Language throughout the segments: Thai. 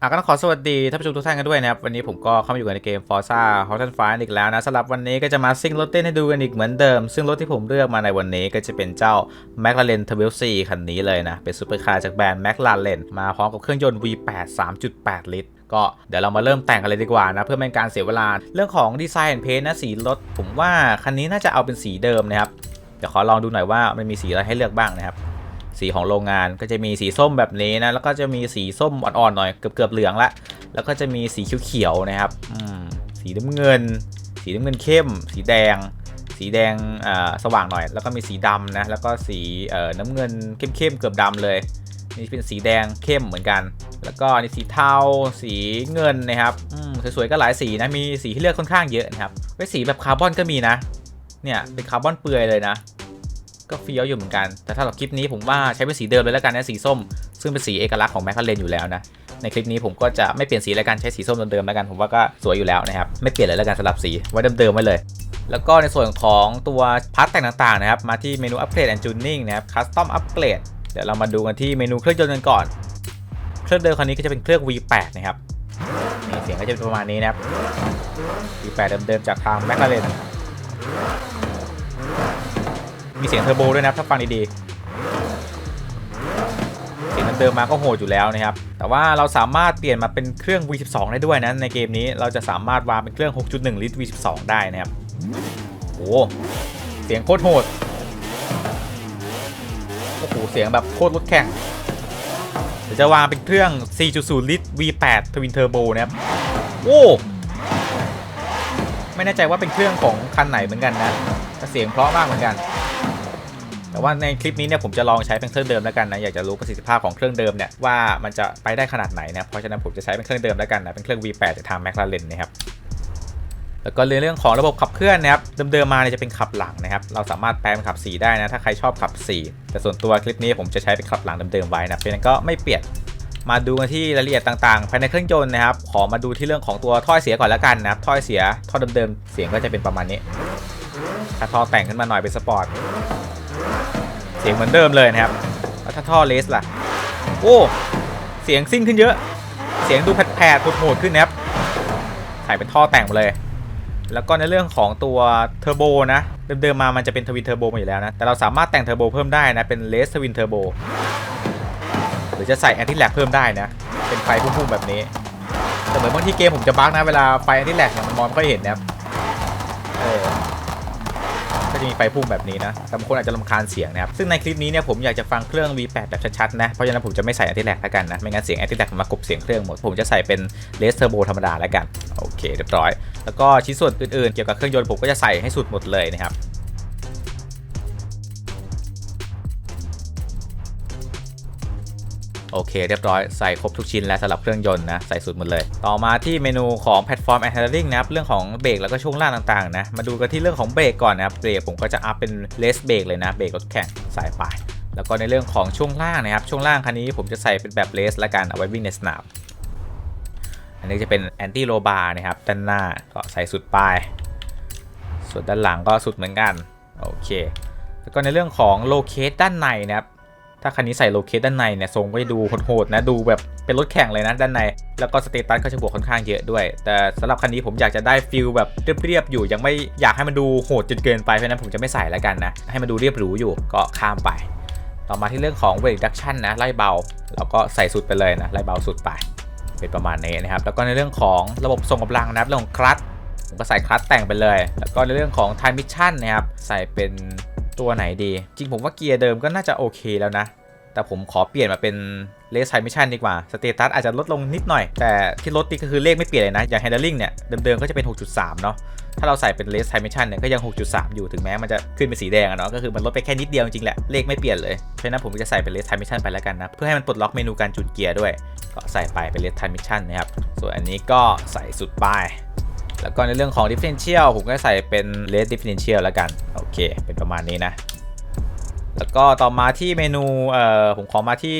อะก็ต้องขอสวัสดีท่านผู้ชมทุกท่านกันด้วยนะครับ วันนี้ผมก็เข้ามาอยู่ในเกม Forza Horizon 5อีกแล้วนะสำหรับวันนี้ก็จะมาซิ่งรถเต้นให้ดูกันอีกเหมือนเดิม ซึ่งรถที่ผมเลือกมาในวันนี้ก็จะเป็นเจ้า McLaren t u r b o 4คันนี้เลยนะ เป็นซูเปอร์คาร์จากแบรนด์ McLaren มาพร้อมกับเครื่องยนต์ V8 3.8 ลิตรก็เดี๋ยวเรามาเริ่มแต่งกันเลยดีกว่านะ เพื่อไม่เป็นการเสียเวลา เรื่องของดีไซน์แอนเพนนะสีรถผมว่าคันนี้น่าจะเอาเป็นสีเดิมนะครับเดี๋ยวขอลองดูหน่อยว่ามันมีสีอะไรให้เลือกบ้างนะครับ สีของโรงงานก็จะมีสีส้มแบบนี้นะแล้วก็จะมีสีส้มอ่อนๆหน่อยเกือบๆเหลืองละแล้วก็จะมีสีเขียวๆนะครับสีน้ำเงิน สีน้ำเงินเข้ม สีแดง สีแดงสว่างหน่อย แล้วก็มีสีดำนะแล้วก็สีน้ำเงินเข้มๆเกือบดำเลยนี่เป็นสีแดงเข้มเหมือนกัน แล้วก็นี่สีเทา สีเงินนะครับสวยๆก็หลายสีนะ มีสีให้เลือกค่อนข้างเยอะนะครับไว้สีแบบคาร์บอนก็มีนะ เนี่ยเป็นคาร์บอนเปลือยเลยนะ ก็เฟี้ยวอยู่เหมือนกัน แต่ถ้าเราคลิปนี้ผมว่าใช้เป็นสีเดิมเลยแล้วกันนะสีส้ม ซึ่งเป็นสีเอกลักษณ์ของแมคคาเรนอยู่แล้วนะ ในคลิปนี้ผมก็จะไม่เปลี่ยนสีแล้วกันใช้สีส้มเดิมๆแล้วกัน ผมว่าก็สวยอยู่แล้วนะครับ ไม่เปลี่ยนเลยแล้วกันสลับสีไว้เดิมๆไว้เลย แล้วก็ในส่วนของตัวพาร์ทแต่งต่างๆนะครับ มาที่เมนูอัปเกรดแอนด์จูนนิ่งนะครับคัสตอมอัปเกรดเดี๋ยวเรามาดูกันที่เมนูเครื่องยนต์กันก่อน เครื่องเดิมคันนี้ก็จะเป็นเครื่อง V8 นะครับนี่เสียงก็จะเป็นประมาณนี้นะครับ V8 เดิมๆจากทางแมคลาเรน มีเสียงเทอร์โบด้วยนะครับถ้าฟังดีๆ เสียงเดิมมาก็โหดอยู่แล้วนะครับ แต่ว่าเราสามารถเปลี่ยนมาเป็นเครื่อง V12 ได้ด้วยนะในเกมนี้เราจะสามารถวางเป็นเครื่อง 6.1 ลิตร V12 ได้นะครับโอ้เสียงโคตรโหดโอ้โหเสียงแบบโคตรรถแข่งเดี๋ยวจะวางเป็นเครื่อง 4.0 ลิตร V8 Twin Turbo นะครับโอ้ไม่แน่ใจว่าเป็นเครื่องของคันไหนเหมือนกันนะแต่เสียงเพราะมากเหมือนกัน แต่ว่าในคลิปนี้เนี่ยผมจะลองใช้เป็นเครื่องเดิมแล้วกันนะอยากจะรู้ประสิทธิภาพของเครื่องเดิมเนี่ยว่ามันจะไปได้ขนาดไหนนะเพราะฉะนั้นผมจะใช้เป็นเครื่องเดิมแล้วกันนะเป็นเครื่อง V8 จากทาง McLaren นะครับแล้วก็เรื่องของระบบขับเคลื่อนนะครับเดิมๆมาเนี่ยจะเป็นขับหลังนะครับเราสามารถแปลงเป็นขับ 4 ได้นะถ้าใครชอบขับ 4 แต่ส่วนตัวคลิปนี้ผมจะใช้เป็นขับหลังเดิมๆไว้นะเพราะนั้นก็ไม่เปลี่ยนมาดูกันที่รายละเอียดต่างๆ ภายในเครื่องยนต์นะครับ ขอมาดูที่เรื่องของตัวท่อเสียก่อนแล้วกันนะครับท่อเสียท่อเดิมๆเสียงก็จะเป็นประมาณนี้ ถ้าท่อแต่งขึ้นมาหน่อยเป็นสปอร์ต เสียงเหมือนเดิมเลยนะครับแล้วถ้าท่อเลสล่ะ โอ้ เสียงซิ่งขึ้นเยอะ เสียงดูแผดๆโหดๆขึ้นนะครับใส่เป็นท่อแต่งมาเลย แล้วก็ในเรื่องของตัวเทอร์โบนะ เดิมๆมามันจะเป็นทวินเทอร์โบมาอยู่แล้วนะ แต่เราสามารถแต่งเทอร์โบเพิ่มได้นะ เป็นเลสทวินเทอร์โบ หรือจะใส่แอนติแลกเพิ่มได้นะ เป็นไฟพุ่งๆแบบนี้ แต่เหมือนบางทีเกมผมจะบั๊กนะ เวลาไฟแอนติแลกเนี่ยมันมองไม่ค่อยเห็นนะครับ จะมีไฟพุ่งแบบนี้นะบางคนอาจจะลำคาญเสียงนะครับซึ่งในคลิปนี้เนี่ยผมอยากจะฟังเครื่อง V8 แบบชัดๆนะเพราะฉะนั้นผมจะไม่ใส่แอติแลกแล้วกันนะไม่งั้นเสียงแอติแลกมากบเสียงเครื่องหมดผมจะใส่เป็นเลสเทอร์โบธรรมดาแล้วกันโอเคเรียบร้อย แล้วก็ชิ้นส่วนอื่นๆเกี่ยวกับเครื่องยนต์ผมก็จะใส่ให้สุดหมดเลยนะครับ โอเคเรียบร้อยใส่ครบทุกชิ้นแล้วสำหรับเครื่องยนต์นะใส่สุดหมดเลย ต่อมาที่เมนูของแพลตฟอร์มแอนด์ n d ลิงนะครับเรื่องของเบรกแล้วก็ช่วงล่างต่างๆนะมาดูกันที่เรื่องของเบรกก่อนนะครับเบรกผมก็จะอัพเป็นเลสเบรกเลยนะเบรกรถแข่งสายไปแล้วก็ในเรื่องของช่วงล่างนะครับช่วงล่างคันนี้ผมจะใส่เป็นแบบเลสละกันเอาไว้วิ่งในสนามอันนี้จะเป็นแอนตี้โลบาร์นะครับด้านหน้าก็ใส่สุดปลายส่วนด้านหลังก็สุดเหมือนกันโอเค แล้วก็ในเรื่องของโลเคสด้านในนะครับ ถ้าคันนี้ใส่โลเคสด้านในเนี่ยทรงก็จะดูโหดๆนะดูแบบเป็นรถแข่งเลยนะด้านใน แล้วก็สเตตัสก็จะบวกค่อนข้างเยอะด้วย แต่สำหรับคันนี้ผมอยากจะได้ฟิลแบบเรียบๆอยู่ ยังไม่อยากให้มันดูโหดจนเกินไปเพราะนั้นผมจะไม่ใส่แล้วกันนะ ให้มันดูเรียบหรูอยู่ก็ข้ามไป ต่อมาที่เรื่องของเวทดักชันนะไล่เบาเราก็ใส่สุดไปเลยนะไล่เบาสุดไปเป็นประมาณนี้นะครับแล้วก็ในเรื่องของระบบส่งกำลังนะครับเรื่องของคลัตช์ผมก็ใส่คลัตช์แต่งไปเลย แล้วก็ในเรื่องของไทม์มิชชั่นนะครับใส่เป็น ตัวไหนดี จริงผมว่าเกียร์เดิมก็น่าจะโอเคแล้วนะ แต่ผมขอเปลี่ยนมาเป็นเลสไทมิชันดีกว่า สเตตัสอาจจะลดลงนิดหน่อย แต่ที่ลดนี่ก็คือเลขไม่เปลี่ยนเลยนะ อย่าง handling เนี่ย เดิมๆก็จะเป็น 6.3 เนาะ ถ้าเราใส่เป็นเลสไทมิชันเนี่ย ก็ยัง 6.3 อยู่ ถึงแม้มันจะขึ้นเป็นสีแดงอะเนาะ ก็คือมันลดไปแค่นิดเดียวจริงแหละ เลขไม่เปลี่ยนเลย เพราะนั้นผมจะใส่เป็นเลสไทมิชันไปแล้วกันนะ เพื่อให้มันปลดล็อกเมนูการจูนเกียร์ด้วย ก็ใส่ไปเป็นเลสไทมิชันนะครับ ส่วนอันนี้ก็ใส่สุดป้าย แล้วก็ในเรื่องของ differential ผมก็ใส่เป็น less differential แล้วกัน โอเค เป็นประมาณนี้นะ แล้วก็ต่อมาที่เมนูเอ่อผมขอมาที่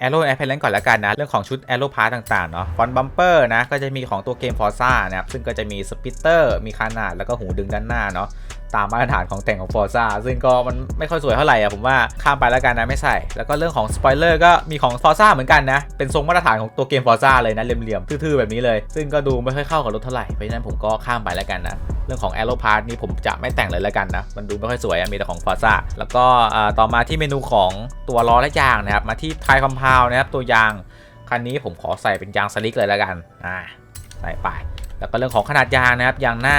Aero a i r p a l a n ก่อนแล้วกันนะ เรื่องของชุด Aero Part ต่างๆ เนาะฟอนบัมเปอร์นะ ก็จะมีของตัวเกม Forza นะครับ ซึ่งก็จะมีสปิตเตอร์มีขนาดแล้วก็หูดึงด้านหน้าเนาะ ตามมาตรฐานของแต่งของ Forza ซึ่งก็มันไม่ค่อยสวยเท่าไหร่อะผมว่าข้ามไปแล้วกันนะไม่ใส่ แล้วก็เรื่องของสปอยเลอร์ก็มีของ Forza เหมือนกันนะ เป็นทรงมาตรฐานของตัวเกม Forza เลยนะเหลี่ยมๆทื่อๆแบบนี้เลย ซึ่งก็ดูไม่ค่อยเข้ากับรถเท่าไหร่เพราะฉะนั้นผมก็ข้ามไปแล้วกันนะเรื่องของ Aero Part นี่ผมจะไม่แต่งเลยแล้วกันนะมันดูไม่ค่อยสวยมีแต่ของ Forza แล้วก็อ่าต่อมาที่เมนูของตัวล้อและยางนะครับมาที่ไทยคอมพาวนะครับตัวยางคันนี้ผมขอใส่เป็นยางสลิกเลยแล้วกันอ่าใส่ไปแล้วก็เรื่องของขนาดยางนะครับยางหน้า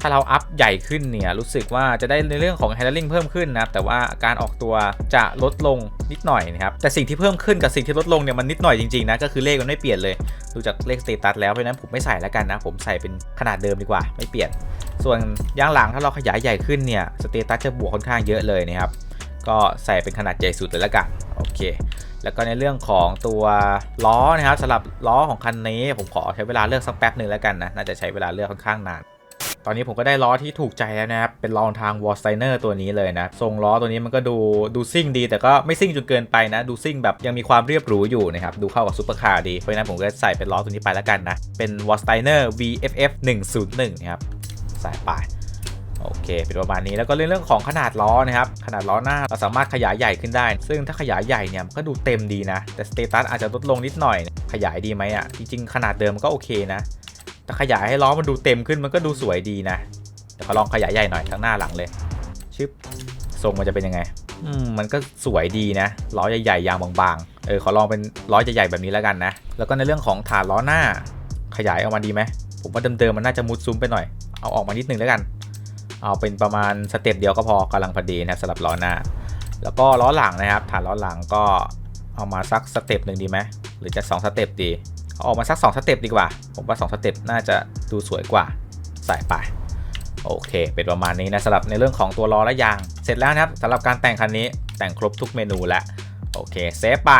ถ้าเราอัพใหญ่ขึ้นเนี่ยรู้สึกว่าจะได้ในเรื่องของ handling เพิ่มขึ้นนะครับแต่ว่าการออกตัวจะลดลงนิดหน่อยนะครับแต่สิ่งที่เพิ่มขึ้นกับสิ่งที่ลดลงเนี่ยมันนิดหน่อยจริงๆนะก็คือเลขมันไม่เปลี่ยนเลยดูจากเลขสเตตัสแล้วเพราะนั้นผมไม่ใส่แล้วกันนะผมใส่เป็นขนาดเดิมดีกว่า ไม่เปลี่ยน ส่วนย่างหลังถ้าเราขยายใหญ่ขึ้นเนี่ยสเตตัสจะบวกค่อนข้างเยอะเลยนะครับก็ใส่เป็นขนาดใหญ่สุดเลยล้วกันโอเคแล้วก็ในเรื่องของตัวล้อนะครับสำหรับล้อของคันนี้ ผมขอใช้เวลาเลือกสักแป๊บหนึ่งแล้วกันนะน่าจะใช้เวลาเลือกค่อนข้างนาน ตอนนี้ผมก็ได้ล้อที่ถูกใจแล้วนะครับ เป็นล้อทาง w a r s t e i n e r ตัวนี้เลยนะ ทรงล้อตัวนี้มันก็ดูดูซิ่งดี แต่ก็ไม่ซิ่งจนเกินไปนะ ดูซิ่งแบบยังมีความเรียบหรูอยู่นะครับ ดูเข้ากับซุปเปอร์คาร์ดี เพราะฉะนั้นผมก็ใส่เป็นล้อตัวนี้ไปแล้วกันนะ เป็น w a r s t e i n e r VFF 101นะครับใส่ไปโอเค เป็นประมาณนี้แล้วก็เรื่องเรื่องของขนาดล้อนะครับ ขนาดล้อหน้าเราสามารถขยายใหญ่ขึ้นได้ ซึ่งถ้าขยายใหญ่เนี่ยมันก็ดูเต็มดีนะ แต่สเตตัสอาจจะลดลงนิดหน่อย ขยายดีไหมอะ จริง ๆ ขนาดเดิมก็โอเคนะ แต่ขยายให้ล้อมันดูเต็มขึ้นมันก็ดูสวยดีนะเดี๋ยวขอลองขยายใหญ่หน่อยทั้งหน้าหลังเลย ชึบทรงมันจะเป็นยังไง อืมมันก็สวยดีนะล้อใหญ่ๆยางบางๆเออขอลองเป็นล้อใหญ่ๆแบบนี้แล้วกันนะ แล้วก็ในเรื่องของฐานล้อหน้า ขยายออกมาดีไหมผมว่าเดิมๆมันน่าจะมุดซุ้มไปหน่อยเอาออกมานิดนึงแล้วกัน เอาเป็นประมาณสเต็ปเดียวก็พอกำลังพอดีนะครับสำหรับล้อหน้า แล้วก็ล้อหลังนะครับ ฐานล้อหลังก็เอามาสักสเต็ปหนึ่งดีไหมหรือจะ2สเต็ปดี อออกมาสัก 2 สเต็ปดีกว่า ผมว่า 2 สเต็ปน่าจะดูสวยกว่า ใส่ไป โอเค เป็นประมาณนี้นะสำหรับในเรื่องของตัวล้อและยาง เสร็จแล้วนะครับสำหรับการแต่งคันนี้แต่งครบทุกเมนูแล้ว โอเค เซฟไป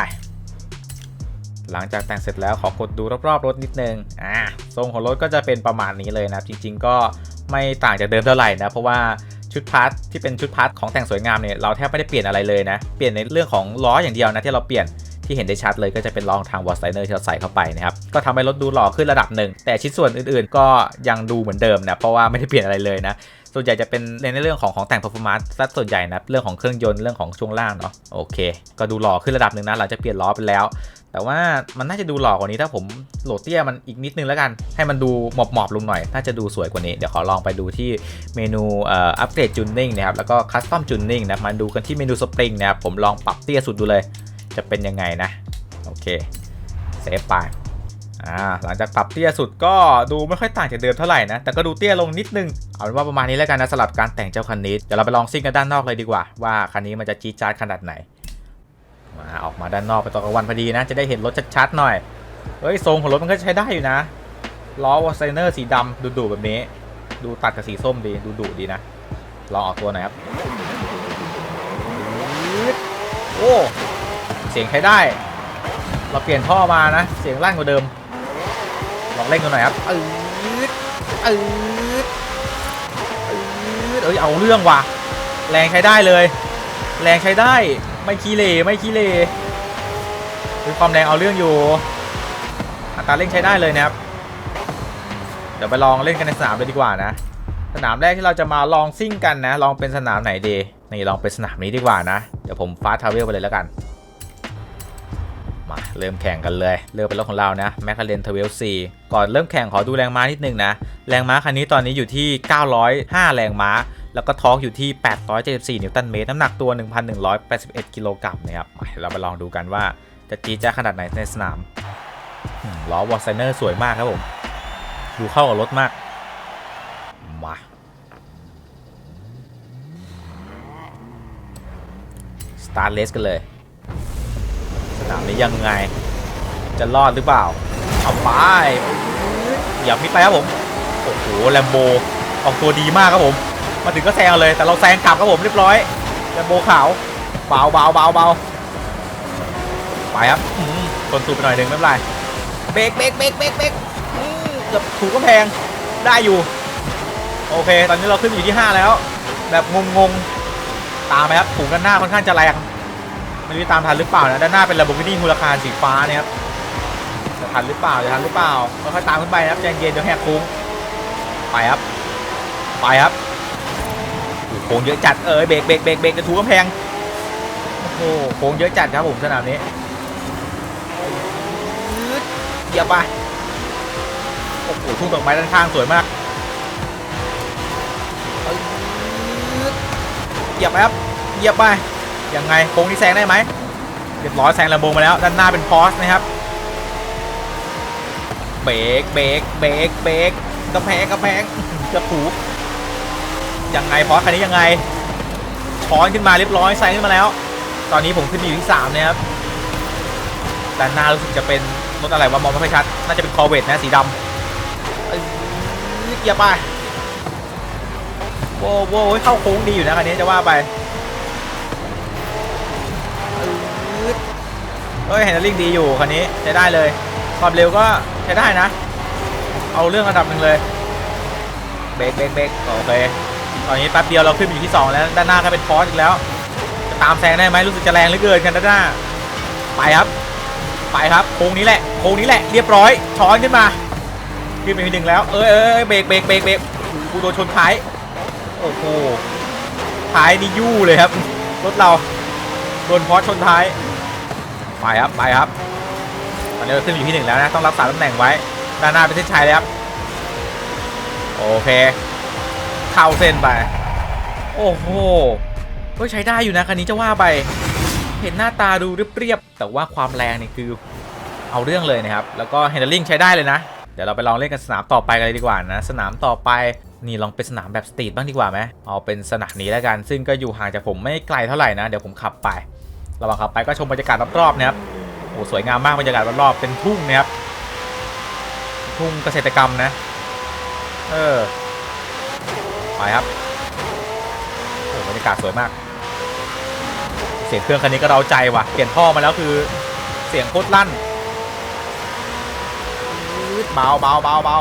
หลังจากแต่งเสร็จแล้วขอกดดูรอบๆรถนิดนึง อ่า ทรงของรถก็จะเป็นประมาณนี้เลยนะจริง ๆ ก็ไม่ต่างจากเดิมเท่าไหร่นะ เพราะว่าชุดพาร์ทที่เป็นชุดพาร์ทของแต่งสวยงามเนี่ยเราแทบไม่ได้เปลี่ยนอะไรเลยนะ เปลี่ยนในเรื่องของล้ออย่างเดียวนะที่เราเปลี่ยน ที่เห็นได้ชัดเลยก็จะเป็นรองทางวอลสไตเนอร์ที่เราใส่เข้าไปนะครับก็ทำให้รถดูหล่อขึ้นระดับหนึ่งแต่ชิ้นส่วนอื่นๆ ก็ยังดูเหมือนเดิมนะเพราะว่าไม่ได้เปลี่ยนอะไรเลยนะส่วนใหญ่จะเป็นในเรื่องของของแต่ง performance ซะส่วนใหญ่นะเรื่องของเครื่องยนต์เรื่องของช่วงล่างเนาะโอเค ก็ดูหล่อขึ้นระดับหนึ่งนะหลังจากเปลี่ยนล้อไปแล้ว แต่ว่ามันน่าจะดูหล่อกว่านี้ถ้าผมโหลดเตี้ยมันอีกนิดนึงแล้วกัน ให้มันดูหมอบๆลงหน่อย น่าจะดูสวยกว่านี้ เดี๋ยวขอลองไปดูที่เมนูอัปเกรดจูนนิ่งนะครับแล้วก็คัสตอมจูนนิ่งนะมาดูกันที่เมนูสปริงนะครับผมลองปรับเตี้ยสุดดูเลย จะเป็นยังไงนะ โอเคเซฟไปอ่าหลังจากปรับเตี้ยสุดก็ดูไม่ค่อยต่างจากเดิมเท่าไหร่นะ แต่ก็ดูเตี้ยลงนิดนึง เอาเป็นว่าประมาณนี้แล้วกันนะสำหรับการแต่งเจ้าคันนี้ เดี๋ยวเราไปลองซิ่งกันด้านนอกเลยดีกว่า ว่าคันนี้มันจะจี๊ดจ๊าดขนาดไหนมาออกมาด้านนอกไปตอนกลางวันพอดีนะ จะได้เห็นรถชัดๆหน่อยเฮ้ยทรงของรถมันก็ใช้ได้อยู่นะล้อวอลไซเนอร์สีดำดุๆแบบนี้ ดูตัดกับสีส้มดีดูดุดีนะลองออกตัวหน่อยครับโอ้ เสียงใช้ได้ เราเปลี่ยนท่อมานะ เสียงลั่นกว่าเดิม ลองเล่นกันหน่อยครับอืดอืดอืดเอ้ยเอาเรื่องว่ะ แรงใช้ได้เลย แรงใช้ได้ ไม่ขี้เหร่ไม่ขี้เหร่คือความแรงเอาเรื่องอยู่ อัตราเร่งใช้ได้เลยนะครับ เดี๋ยวไปลองเล่นกันในสนามเลยดีกว่านะ สนามแรกที่เราจะมาลองซิ่งกันนะ ลองเป็นสนามไหนดีนี่ลองเป็นสนามนี้ดีกว่านะ เดี๋ยวผมฟาสทาวเวลไปเลยแล้วกัน มาเริ่มแข่งกันเลย เริ่มเป็นรถของเรานะแมคคาเรนทเวลซีก่อนเริ่มแข่งขอดูแรงม้านิดนึงนะ แรงม้าคันนี้ตอนนี้อยู่ที่ 905 แรงม้า แล้วก็ทอร์กอยู่ที่ 874 นิวตันเมตร น้ำหนักตัว 1,181 กิโลกรัมนะครับเราไปลองดูกันว่าจะจี๊ดจ้าขนาดไหนในสนามล้อวอลไซเนอร์สวยมากครับผม ดูเข้ากับรถมาก มาสตาร์ทเลสกันเลย ยังไง จะรอดหรือเปล่า เอาไปอย่ามิดไปครับผมโอ้โหแลมโบออกตัวดีมากครับผม มาถึงก็แซงเลย แต่เราแซงกลับครับผมเรียบร้อยแลมโบขาวเบาเบาเบาเบาไปครับอืมชนสูบไปหน่อยหนึ่งไม่เป็นไรเบรกเบรกเบรกเบรกเบรกเกือบถูกก็แพงได้อยู่ โอเค ตอนนี้เราขึ้นอยู่ที่ 5 แล้ว แบบงงๆตามไปครับถูกด้านหน้าค่อนข้างจะแรง ไม่รู้ตามทันหรือเปล่านะด้านหน้าเป็น Lamborghini Huracan สีฟ้าเนี่ยครับจะทันหรือเปล่าจะทันหรือเปล่าค่อยๆตามขึ้นไปนะครับใจเย็นเดี๋ยวแหกโค้งไปครับไปครับโค้งเยอะจัดเออเบรกเบรกเบรกเบรกจะถูกกำแพงโอ้โหโค้งเยอะจัดครับผมสนามนี้เหยียบไปโอ้โหทุ่งดอกไม้ด้านข้างสวยมากเหยียบไปครับเหยียบไป ยังไงโค้งนี้แซงได้ไหมเรียบร้อยแซงลำโบงมาแล้ว ด้านหน้าเป็นพอสนะครับ เบรกเบรกเบรกเบรกกระแพงกระแพงกระผูยังไงพอสคันนี้ยังไงช้อนขึ้นมาเรียบร้อยแซงขึ้นมาแล้ว ตอนนี้ผมขึ้นอยู่ที่3นะครับด้านหน้ารู้สึกจะเป็นรถอะไรวะมองไม่ค่อยชัด น่าจะเป็นคอเวตนะสีดำเอ้ยเหยียบไปโว้โว้เข้าโค้งดีอยู่นะคันนี้จะว่าไป เฮ้ยแฮนด์ลิงดีอยู่คันนี้ใช้ได้เลยความเร็วก็ใช้ได้นะ เอาเรื่องระดับหนึ่งเลยเบรกเบรกเบรกโอเคตอนนี้แป๊บเดียวเราขึ้นมาอยู่ที่ 2 แล้วด้านหน้าก็เป็นพอสอีกแล้วจะตามแซงได้ไหมรู้สึกจะแรงเหลือเกินกันด้านหน้า ไปครับ ไปครับโค้งนี้แหละโค้งนี้แหละเรียบร้อยช้อนขึ้นมาขึ้นไปทีหนึ่งแล้วเอ้ยเอ้ยเอ้ยเบรกเบรกเบรกเบรกกูโดนชนท้ายโอ้โหท้ายนี่ยู่เลยครับรถเราโดนพอสชนท้าย ไปครับไปครับ ตอนนี้เราขึ้นอยู่ที่หนึ่งแล้วนะต้องรักษาตำแหน่งไว้ด้านหน้าเป็นเส้นชัยเลยครับโอเค เข้าเส้นไป โอ้โหก็ใช้ได้อยู่นะคันนี้จะว่าไป เห็นหน้าตาดูเรียบๆแต่ว่าความแรงนี่คือเอาเรื่องเลยนะครับ แล้วก็ handling ใช้ได้เลยนะ เดี๋ยวเราไปลองเล่นกันสนามต่อไปกันเลยดีกว่านะ สนามต่อไปนี่ลองเป็นสนามแบบสตรีทบ้างดีกว่าไหมเอาเป็นสนามนี้แล้วกัน ซึ่งก็อยู่ห่างจากผมไม่ไกลเท่าไหร่นะ เดี๋ยวผมขับไป ระหว่างขับไปก็ชมบรรยากาศรอบๆนะครับโอ้สวยงามมากบรรยากาศรอบๆเป็นทุ่งนะครับทุ่งเกษตรกรรมนะเออไปครับโอ้บรรยากาศสวยมาก เสียงเครื่องคันนี้ก็เราใจว่ะเปลี่ยนท่อมาแล้วคือเสียงโคตรลั่นเบาเบาเบาเบา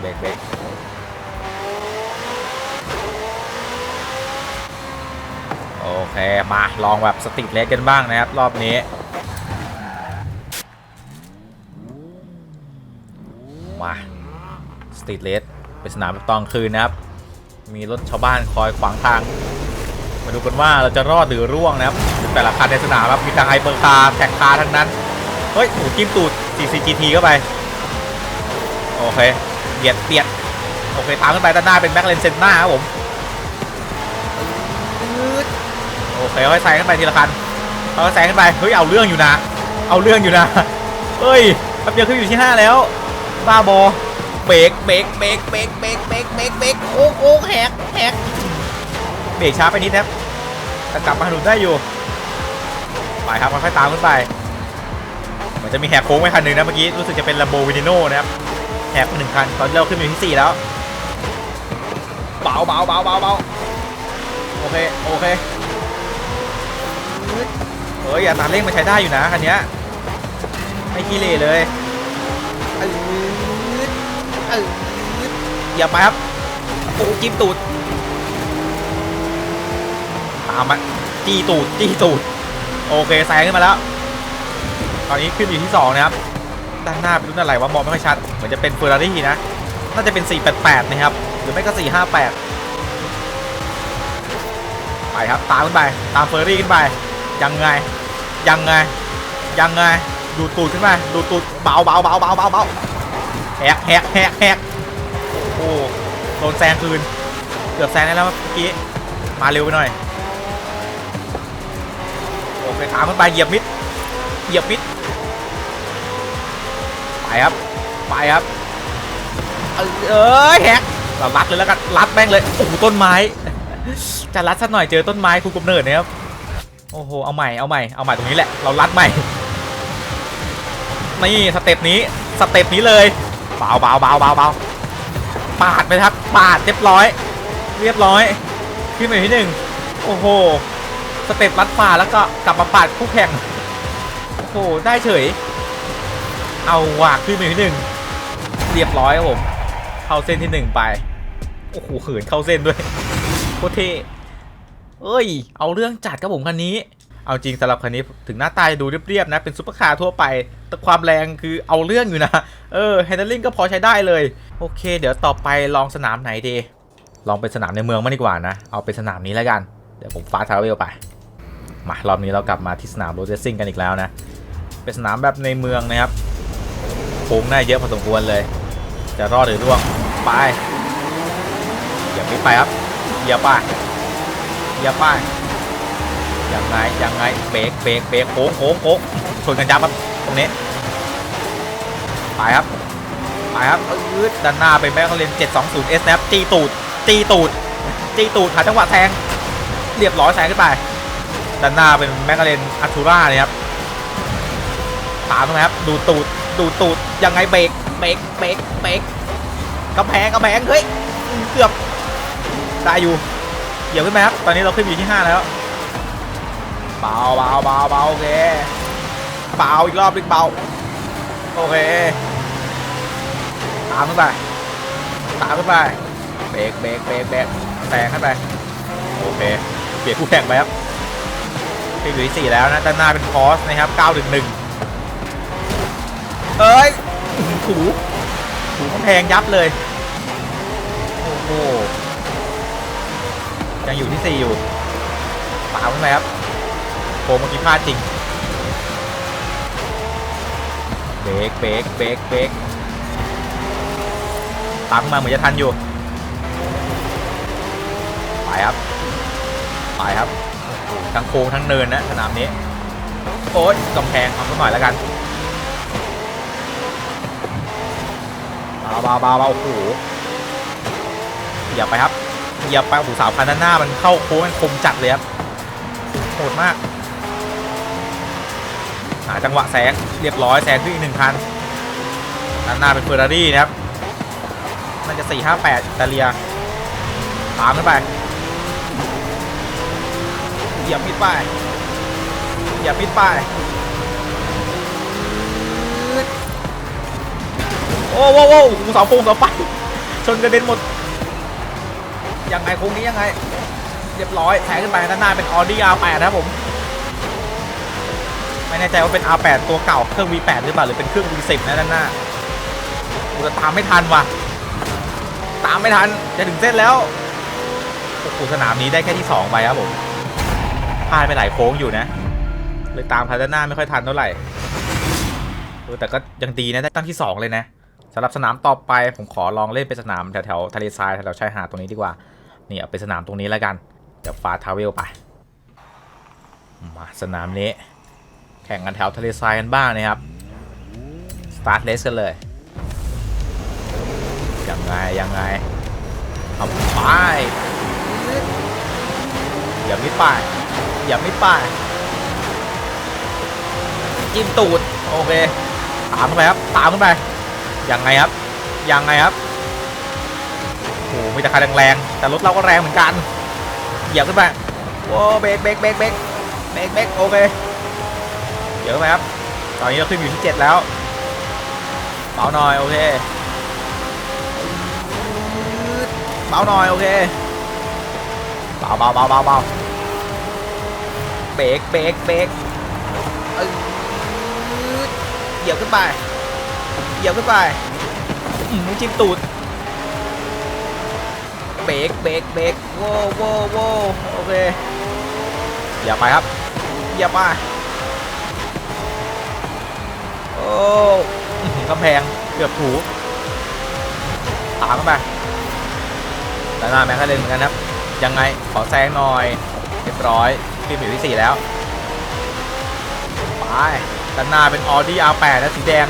เบรกเบรกโอเค มาลองแบบสตรีทเลสกันบ้างนะครับ รอบนี้ มาสตรีทเลสเป็นสนามแบบตอนคืนนะครับ มีรถชาวบ้านคอยขวางทาง มาดูกันว่าเราจะรอดหรือร่วงนะครับ แต่ละคันในสนามครับ มีทางไฮเปอร์คาร์แท็กคาร์ทั้งนั้น เฮ้ยถูกจิ้มตูด CCGT เข้าไป โอเค เบียดเบียดโอเคตามขึ้นไปด้านหน้าเป็นแบ็คเลนเซนหน้าครับผมโอเคค่อยแซงขึ้นไปทีละคันค่อยแซงขึ้นไปเฮ้ยเอาเรื่องอยู่นะ เอาเรื่องอยู่นะเฮ้ยแป๊บเดียวขึ้นอยู่ที่5แล้วบ้าบอเบรกเบรกเบรกเบรกเบรกเบรกเบรกเบรกโอ้โอ้แหกแหกเบรกช้าไปนิดนะครับแต่กลับมาถนนได้อยู่ไปครับค่อยๆตามขึ้นไปมันจะมีแหกโค้งไว้คันหนึ่งนะเมื่อกี้รู้สึกจะเป็นล a มโบวินิโนนะครับ แหกมาหนึ่งคัน ตอนเราขึ้นมาอยู่ที่สี่แล้ว เบาเบาเบาเบาเบาโอเค โอเค เฮ้ยอัตราเร่งมันใช้ได้อยู่นะคันนี้ไม่ขี้เหร่เลยอืดอืดอย่าไปครับโอ้จิ้มตูดตามมาจี้ตูดจี้ตูด โอเคแซงขึ้นมาแล้ว ตอนนี้ขึ้นอยู่ที่2นะครับ ด้านหน้าเป็นรุ่นอะไรวะมองไม่ค่อยชัด เหมือนจะเป็นเฟอร์รารี่นะ น่าจะเป็น 488 นะครับ หรือไม่ก็ 458 ไปครับ ตามขึ้นไป ตามเฟอร์รารี่ขึ้นไป ยังไง ยังไง ยังไง ดูดตูดขึ้นมาดูดตูดเบาเบาเบาเบาเบาเบาแหกแหกแหกแหกโอ้โหโดนแซงคืน เกือบแซงได้แล้วเมื่อกี้ มาเร็วไปหน่อย โอเคตามขึ้นไปเหยียบมิด เหยียบมิด ไปครับ ไปครับ เอ้ยแหกเรารัดเลยแล้วกัน รัดแม่งเลย โอ้โหต้นไม้ จะรัดสักหน่อยเจอต้นไม้คุณกำเนิดนะครับ โอ้โห เอาใหม่ เอาใหม่ เอาใหม่ตรงนี้แหละ เรารัดใหม่ นี่สเต็ปนี้ สเต็ปนี้เลย เบาเบาเบาเบาเบาปาดไปครับ ปาดเรียบร้อย เรียบร้อย ขึ้นไปที่หนึ่ง โอ้โห สเต็ปรัดป่าแล้วก็กลับมาปาดคู่แข่ง โอ้โห ได้เฉย เอาว่ะขึ้นไปที่หนึ่งเรียบร้อยครับผม เข้าเส้นที่หนึ่งไปโอ้โหเขินเข้าเส้นด้วยโคตรเท่เอ้ย เอาเรื่องจัดครับผมคันนี้ เอาจริงสำหรับคันนี้ถึงหน้าตาดูเรียบๆนะ เป็นซุปเปอร์คาร์ทั่วไป แต่ความแรงคือเอาเรื่องอยู่นะ เออแฮนด์ลิงก็พอใช้ได้เลย โอเค เดี๋ยวต่อไปลองสนามไหนดี ลองเป็นสนามในเมืองมาดีกว่านะ เอาเป็นสนามนี้แล้วกัน เดี๋ยวผมฟาทาวเวลไป มารอบนี้เรากลับมาที่สนามโรเจซิ่งกันอีกแล้วนะ เป็นสนามแบบในเมืองนะครับ โค้งหน้าเยอะพอสมควรเลย จะรอดหรือร่วงไปอย่าไปไปครับอย่าไปอย่าไปยังไงยังไงเบรกเบรกเบรกโค้งโค้งโค้งชนกันยับครับตรงนี้ไปครับไปครับอืดด้านหน้าเป็นแม็กเขาเลน720 S นะครับจีตูดจีตูดจีตูดหาจังหวะแทงเรียบร้อยแซงขึ้นไปด้านหน้าเป็นแมกกาเลนอัตูร่าเนี่ยครับตามนะครับดูตูด ดูตูดยังไงเบรกเบรกเบรกเบรกกำแพงกำแพงเฮ้ยเกือบได้อยู่เหยียบขึ้นไหมครับตอนนี้เราขึ้นอยู่ที่ 5 แล้วเบาเบาเบาเบาโอเคเบาอีกรอบอีกเบาโอเคตามขึ้นไปตามขึ้นไปเบรกเบรกเบรกเบรกแซงขึ้นไปโอเคเปลี่ยนผู้แข่งไปครับเป็นอยู่ที่สี่แล้วนะด้านหน้าเป็นคอสนะครับ9ถึง1 เอ้ยถูถูกำแพงยับเลย โอ้โห ยังอยู่ที่สี่อยู่ตามขึ้นไปครับโค้งเมื่อกี้พลาดจริง เบรกเบรกเบรกเบรกตามขึ้นมาเหมือนจะทันอยู่ ไปครับ ไปครับ ทั้งโค้งทั้งเนินนะสนามนี้ โอ๊ยกำแพงเอาสักหน่อยแล้วกัน เบาเบาเบาบาโอ้โหอย่าไปครับอย่าไปโอ้โหสาวพันด้านหน้ามันเข้าโค้งมันคมจัดเลยครับโหดมากหาจังหวะแซงเรียบร้อยแซงขึ้นอีกหนึ่งคันด้านหน้าเป็นเฟอร์รารี่นะครับน่าจะ458อิตาเลียตามขึ้นไปเหยียบมิดไปเหยียบมิดไป โอ้โหโอ้โหเสาโค้งเสาไฟชนกระเด็นหมด ยังไงโค้งนี้ยังไง เรียบร้อยแทงขึ้นไปด้านหน้าเป็น Audi R8 นะครับผม ไม่แน่ใจว่าเป็น R8 ตัวเก่าเครื่อง V8 หรือเปล่าหรือเป็นเครื่อง V10 นะด้านหน้ากูจะตามไม่ทันว่ะ ตามไม่ทันจะถึงเส้นแล้วโอ้โหสนามนี้ได้แค่ที่2ไปครับผมพลาดไปหลายโค้งอยู่นะ เลยตามพาด้านหน้าไม่ค่อยทันเท่าไหร่แต่ก็ยังดีนะได้ตั้งที่ 2 เลยนะ สำหรับสนามต่อไปผมขอลองเล่นเป็นสนามแถวๆทะเลทรายแถวชายหาดตรงนี้ดีกว่า นี่เอาเป็นสนามตรงนี้แล้วกันเดี๋ยวฟาทาวเวลไป มาสนามนี้ แข่งกันแถวทะเลทรายกันบ้างนะครับ สตาร์ทเลสกันเลย ยังไงยังไง เอาไปอย่าไมิดป้ายอย่าไมิดป้ายจิ้มตูด โอเค ตามขึ้นไปครับ ตามขึ้นไป ยังไงครับ ยังไงครับ โอ้โหมีแต่คันแรงๆ แต่รถเราก็แรงเหมือนกัน เหยียบขึ้นไปโอ้เบรกเบรกเบรกเบรกเบรกเบรกโอเคเหยียบขึ้นไปครับ ตอนนี้เราขึ้นอยู่ที่ 7 แล้วเบาหน่อยโอเคเบาหน่อยโอเคเบาเบาเบาเบาเบาเบรกเบรกเบรกเหยียบขึ้นไป เหยียบขึ้นไปอืมจิ้มตูดเบรกเบรกเบรกโว้โว้โว้โอเคอย่าไปครับอย่าไปโอ้กำแพงเกือบถูตามเข้าไปด้านหน้าแม็กก็เล่นเหมือนกันครับ ยังไงขอแซงหน่อยเรียบร้อยขึ้นอยู่ที่4แล้วไปด้านหน้าเป็น Audi R8 นะสีแดง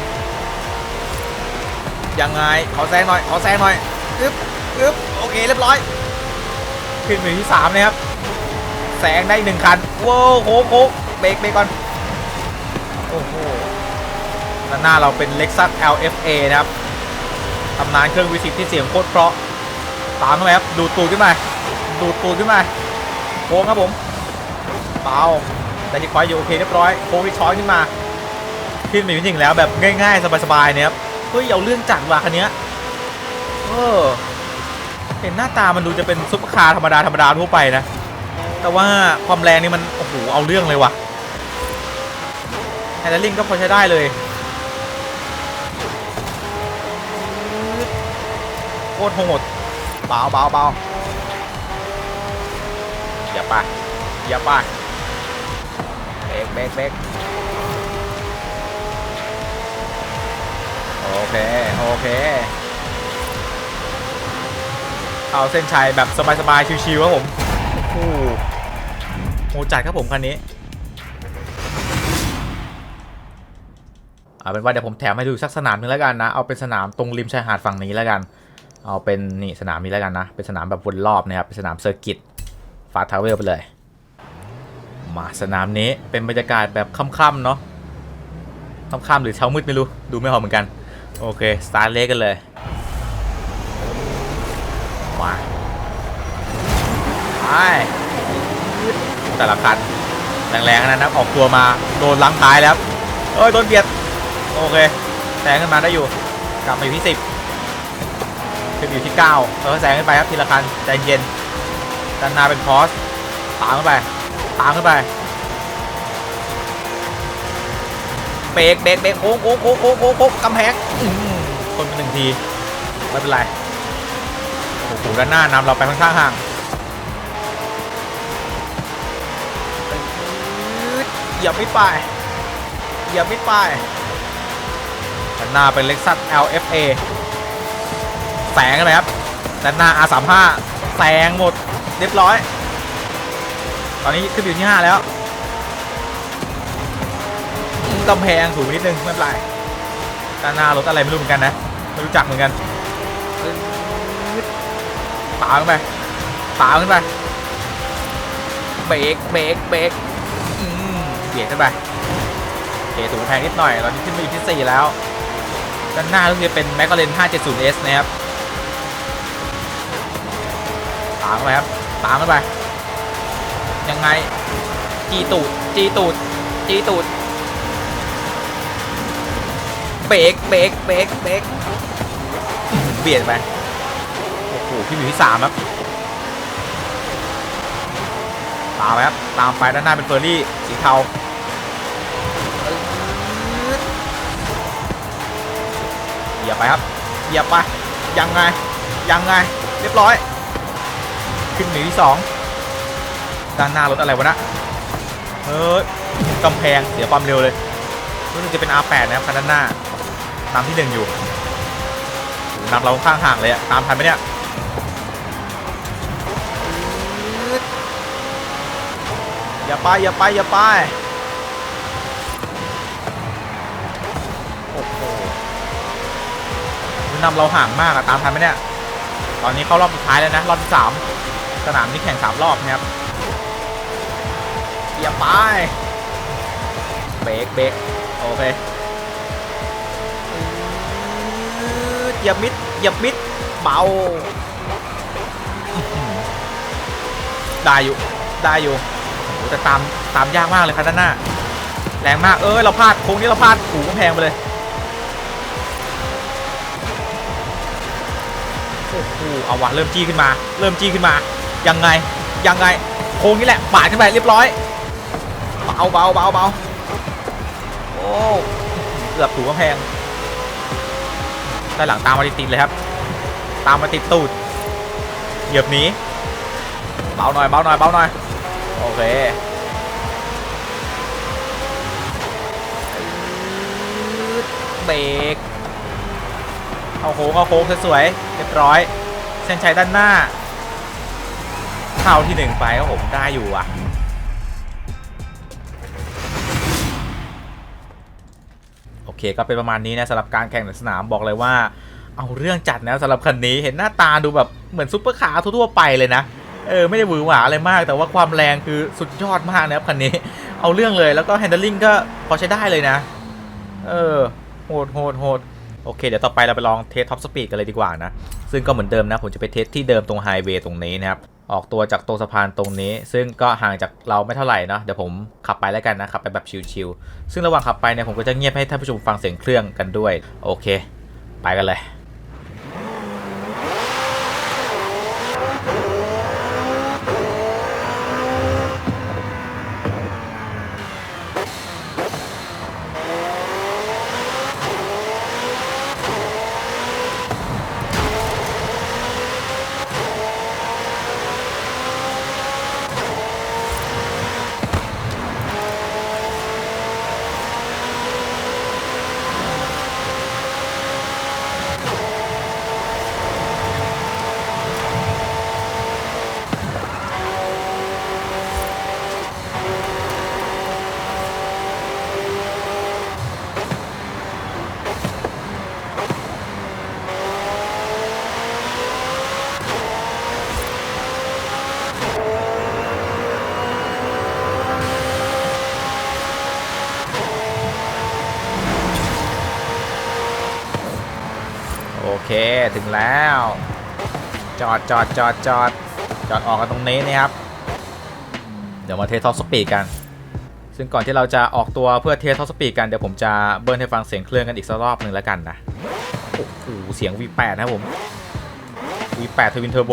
ยังไงขอแซงหน่อยขอแซงหน่อยอึ๊บอึ๊บโอเคเรียบร้อย ขึ้นอยู่ที่3นะครับแซงได้อีกหนึ่งคันโว้วโค้งโค้งเบรกเบรกก่อนโอ้โหด้านหน้าเราเป็น Lexus LFA นะครับตำนานเครื่องวิสิตที่เสียงโคตรเพราะตามเข้าไปครับดูดตูดขึ้นมาดูดตูดขึ้นมาโค้งครับผมเบาแต่ที่คอยอยู่โอเคเรียบร้อยโค้งที่ช้อนขึ้นมา ขึ้นไปจริงแล้วแบบง่ายๆ สบายๆเนี่ยครับ เฮ้ยเอาเรื่องจัดว่ะคันนี้เออเห็นหน้าตามันดูจะเป็นซุปเปอร์คาร์ธรรมดาธรรมดาทั่วไปนะ แต่ว่าความแรงนี่มันโอ้โหเอาเรื่องเลยว่ะแฮนด์ลิงก็พอใช้ได้เลยโคตรโหดเบาเบาเบาอย่าไปอย่าไปเบรกเบรกเบรก โอเค โอเค เอาเส้นชัยแบบสบาย ๆ ชิวๆครับผม โอ้โหโหจัดครับผมคันนี้เอาเป็นว่าเดี๋ยวผมแถมให้ดูสักสนามหนึงแล้วกันนะ เอาเป็นสนามตรงริมชายหาดฝั่งนี้แล้วกัน เอาเป็นนี่สนามนี้แล้วกันนะ เป็นสนามแบบวนรอบนะครับ เป็นสนามเซอร์กิตฟาทาวเวลไปเลย มาสนามนี้เป็นบรรยากาศแบบค่ำๆเนาะค่ำๆหรือเช้ามืดไม่รู้ ดูไม่ออกเหมือนกัน โอเค สตาร์ทเลกกันเลย มาไปแต่ละคันแรงๆนะนะออกตัวมาโดนล้างท้ายแล้วเอ้ยโดนเบียด โอเคแซงขึ้นมาได้อยู่ กลับมาอยู่ที่สิบขึ้นอยู่ที่เก้าแล้วก็แซงขึ้นไปครับทีละคันใจเย็นด้านหน้าเป็นคอสตามขึ้นไป ตามขึ้นไป เบรกเบรกเบรกโค้งโค้งโค้งโค้งโค้งโค้งกำแพงอื้นไปหนึ่งทีไม่เป็นไรโอ้โหด้านหน้านำเราไปค่อนข้างห่างอย่าไม่ไปอย่าไม่ไปด้านหน้าเป็นเล็กซัส LFA แสงกันเลยครับด้านหน้า R35 แสงหมดเรียบร้อย ตอนนี้ขึ้นอยู่ที่ 5 แล้ว กำแพงสูงนิดนึงไม่เป็นไรด้านหน้ารถอะไรไม่รู้เหมือนกันนะไม่รู้จักเหมือนกันตามขึ้นไปตามขึ้นไปเบรกเบรกเบรกอืมเบียดขึ้นไปโอเคถูกแพงนิดหน่อยตอนนี้ขึ้นมาอยู่ที่ 4 แล้วด้านหน้าก็จะเป็น m c l a r e n 570S นะครับตามเข้าไปครับตามเข้าไปยังไงจีตูดจีตูดจีตูด เบรกเบรกเบรกเบรกเบียดไปโอ้โหพี่อยู่ที่สามครับตามครับตามไปด้านหน้าเป็นเฟอร์รี่สีเทาเหยียบไปครับเหยียบไปยังไงยังไงเรียบร้อย ขึ้นหนีที่สองด้านหน้ารถอะไรวะนะเฮ้ยกำแพงเสียความเร็วเลยรู้สึกจะเป็น R8 นะครับคันด้านหน้า นำที่หนึ่งอยู่นำเราข้างห่างเลยอะตามทันไหมเนี่ยอย่าไปอย่าไปอย่าไปโอ้โหนำเราห่างมากอะตามทันไหมเนี่ยตอนนี้เข้ารอบสุดท้ายแล้วนะรอบที่สามสนามนี้แข่งสามรอบนะครับอย่าไปเบรกเบรกโอเค อย่ามิดอย่ามิดเบาได้อยู่ได้อยู่แต่ตามตามยากมากเลยครับด้านหน้า แรงมากเอ้ยเราพลาดโค้งนี้เราพลาดหูกำแพงไปเลยโอ้โหเอาวะเริ่มจี้ขึ้นมา เริ่มจี้ขึ้นมา ยังไงยังไงโค้งนี้แหละปาดขึ้นไปเรียบร้อยเบาเบาเบาเบาโอ้เกือบถูกกำแพง ด้านหลังตามมาติดเลยครับ ตามมาติดตูดเหยียบหนีเบาหน่อยเบาหน่อยเบาหน่อยโอเคเบรกเอาโค้งเอาโค้งสวยๆเรียบร้อยเส้นชัยด้านหน้าเข้าที่หนึ่งไปครับผมได้อยู่อะ เคก็เป็นประมาณนี้นะสำหรับการแข่งในสนามบอกเลยว่า เอาเรื่องจัดนะสำหรับคันนี้เห็นหน้าตาดูแบบเหมือนซุปเปอร์คาร์ทั่วๆไปเลยนะเออไม่ได้หวือหวาอะไรมาก แต่ว่าความแรงคือสุดยอดมากนะครับคันนี้ เอาเรื่องเลยแล้วก็แฮนด์ลิงก็พอใช้ได้เลยนะ เออโหดโหดโหดโอเค เดี๋ยวต่อไปเราไปลองเทสท็อปสปีดกันเลยดีกว่านะ ซึ่งก็เหมือนเดิมนะ ผมจะไปเทสที่เดิมตรงไฮเวย์ตรงนี้นะครับ ออกตัวจากตรงสะพานตรงนี้ ซึ่งก็ห่างจากเราไม่เท่าไหร่เนาะเดี๋ยวผมขับไปแล้วกันนะขับไปแบบชิวๆซึ่งระหว่างขับไปเนี่ยผมก็จะเงียบให้ท่านผู้ชมฟังเสียงเครื่องกันด้วย โอเค ไปกันเลย เคถึงแล้ว จอ ดจอดจอดจอดจอดออกกันตรงนี้นะครับ เดี๋ยวมาเทสท็อปสปีดกัน ซึ่งก่อนที่เราจะออกตัวเพื่อเทสท็อปสปีดกันเดี๋ยวผมจะเบิร์นให้ฟังเสียงเครื่องกันอีกสักรอบหนึ่งแล้วกันนะ โอ้โหเสียง V8 นะผม V8 ทวินเทอร์โบ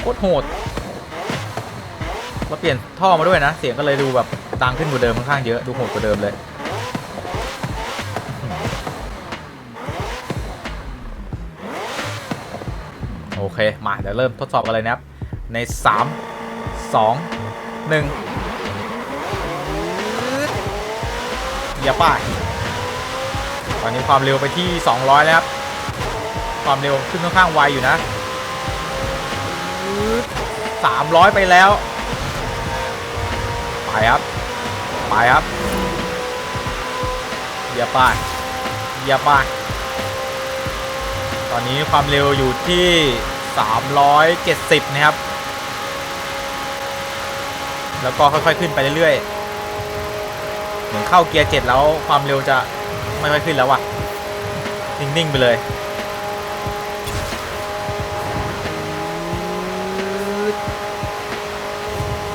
โคตรโหดเราเปลี่ยนท่อมาด้วยนะ เสียงก็เลยดูแบบดังขึ้นกว่าเดิมค่อนข้างเยอะดูโหดกว่าเดิมเลย เคมาเดี๋ยวเริ่มทดสอบกันเลยนะครับ ใน 3 2 1อย่าป้ายตอนนี้ความเร็วไปที่ 200 แล้วครับ ความเร็วขึ้นค่อนข้างไวอยู่นะ 300 ไปแล้ว ไปครับ ไปครับอย่าป้ายอย่าป้ายตอนนี้ความเร็วอยู่ที่ 370 นะครับ แล้วก็ค่อยๆขึ้นไปเรื่อยๆ เหมือนเข้าเกียร์7แล้วความเร็วจะไม่ค่อยขึ้นแล้วว่ะนิ่ง ๆ ไปเลย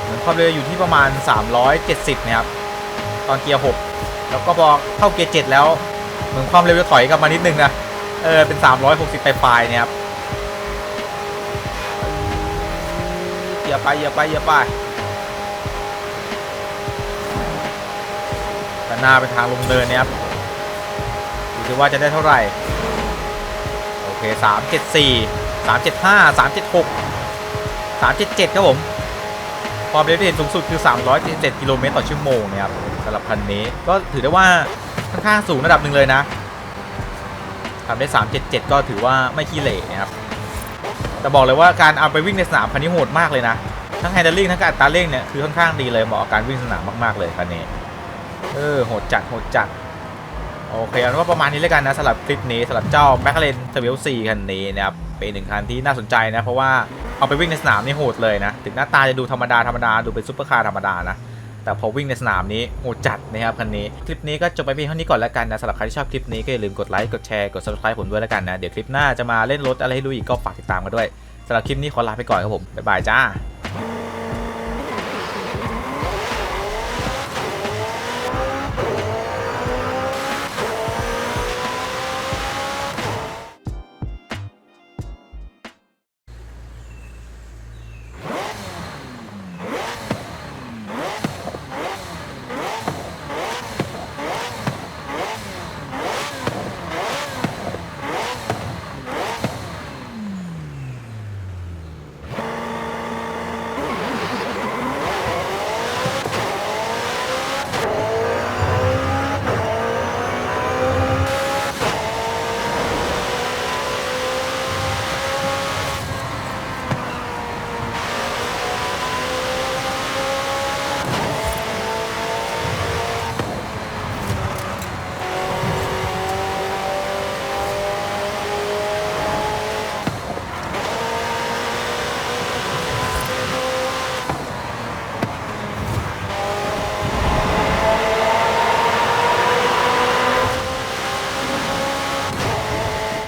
เหมือนความเร็วอยู่ที่ประมาณ 370 นะครับ ตอนเกียร์ 6 แล้วก็พอเข้าเกียร์ 7 แล้ว เหมือนความเร็วจะถอยกลับมานิดนึงนะ เออ เป็น 360ไปปลายๆเนี่ยครับ อย่าไปอย่าไปอย่าไปแต่หน้าเป็นทางลงเดินเนี่ยครับดูสิว่าจะได้เท่าไหร่ โอเค374 375 376 377ครับผมความเร็วที่เห็นสูงสุดคือ 377 กิโลเมตรต่อชั่วโมงนะครับสำหรับคันนี้ก็ถือได้ว่าค่อนข้างสูงระดับหนึ่งเลยนะทำได้ 377 ก็ถือว่าไม่ขี้เหร่นะครับ แต่บอกเลยว่าการเอาไปวิ่งในสนามคันนี้โหดมากเลยนะ ทั้งไฮดรอลิงทั้งการอัตราเร่งเนี่ยคือค่อนข้างดีเลยเหมาะกับการวิ่งสนามมากๆเลยคันนี้ เออโหดจัดโหดจัดโอเคเอาเป็นว่าประมาณนี้แล้วกันนะสำหรับคลิปนี้สำหรับเจ้าแมค l าเรนเทเวลซีคันนี้นะครับเป็นหนึ่งคันที่น่าสนใจนะเพราะว่าเอาไปวิ่งในสนามนี่โหดเลยนะ ถึงหน้าตาจะดูธรรมดาธรรมดาดูเป็นซุปเปอร์คาร์ธรรมดานะ แต่พอวิ่งในสนามนี้โหจัดนะครับคันนี้ คลิปนี้ก็จบไปเพียงเท่านี้ก่อนแล้วกันนะสำหรับใครที่ชอบคลิปนี้ก็อย่าลืมกดไลค์กดแชร์กด subscribe ผมด้วยแล้วกันนะเดี๋ยวคลิปหน้าจะมาเล่นรถอะไรให้ดูอีกก็ฝากติดตามกันด้วยสำหรับคลิปนี้ขอลาไปก่อนครับผมบ๊ายบายจ้า